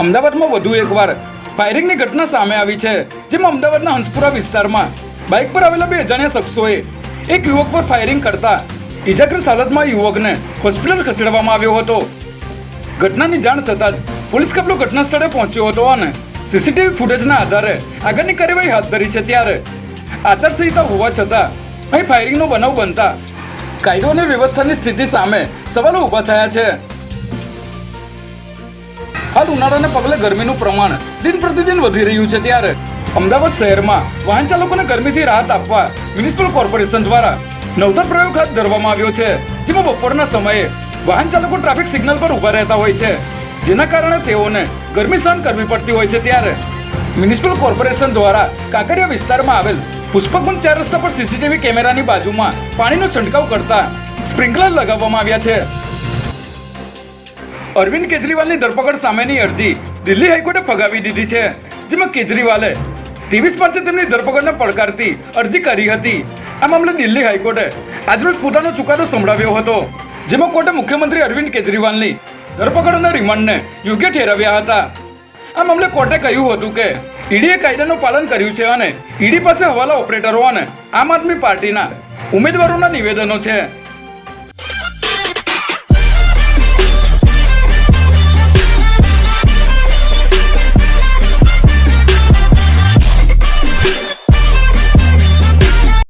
અમદાવાદમાં વધુ એકવાર ફાયરિંગની ઘટના સામે આવી છે, જેમાં અમદાવાદના હંસપુરા વિસ્તારમાં બાઇક પર આવેલા બે અજાણ્યા શખ્સોએ એક યુવક પર ફાયરિંગ કરતા ઇજાગ્રસ્ત હાલતમાં યુવકને હોસ્પિટલ ખસેડવામાં આવ્યો હતો. ઘટનાની જાણ થતાં જ પોલીસ કાફલો ઘટના સ્થળે પહોંચ્યો હતો અને સીસીટીવી ફૂટેજના આધારે આગળની કાર્યવાહી હાથ ધરી છે ત્યારે આચારસંહિતા હોવા છતાં અહીં ફાયરિંગનો બનાવ બનતા કાયદો અને વ્યવસ્થાની સ્થિતિ સામે સવાલો ઊભા થયા છે. હાલ ઉનાળાને પગલે ગરમીનું પ્રમાણ દિન પ્રતિદિન વધી રહ્યું છે ત્યારે અમદાવાદ શહેરમાં વાહન ચાલકોને ગરમીથી રાહત આપવા મ્યુનિસિપલ કોર્પોરેશન દ્વારા નવતર પ્રયોગ હાથ ધરવામાં આવ્યો છે, જેમાં બપોરના સમયે વાહન ચાલકો ટ્રાફિક સિગ્નલ પર ઊભા રહેતા હોય છે. જેના કારણે તેઓને ગરમી સહન કરવી પડતી હોય છે ત્યારે મ્યુનિસિપલ કોર્પોરેશન દ્વારા કાંકરિયા વિસ્તારમાં આવેલ પુષ્પકુંજ ચાર રસ્તા પર સીસીટીવી કેમેરાની બાજુમાં પાણીનો છંટકાવ કરતા સ્પ્રિંકલર લગાવવામાં આવ્યા છે. અરવિંદ કેજરીવાલની ધરપકડ સામેની અરજી દિલ્હી હાઈકોર્ટે ફગાવી દીધી છે, જેમાં કેજરીવાલે ત્રેવીસ માર્ચે તેમની ધરપકડને પડકારતી અરજી કરી હતી. આ મામલે દિલ્હી હાઈકોર્ટે આજરોજ પોતાનો ચુકાદો સંભળાવ્યો હતો, જેમાં કોર્ટે મુખ્યમંત્રી અરવિંદ કેજરીવાલની ધરપકડ અને રિમાન્ડને યોગ્ય ઠેરવ્યા હતા. આ મામલે કોર્ટે કહ્યું હતું કે, ઈડીએ કાયદાનું પાલન કર્યું છે અને ઈડી પાસે હવાલા ઓપરેટરો અને આમ આદમી પાર્ટીના ઉમેદવારોના નિવેદનો છે.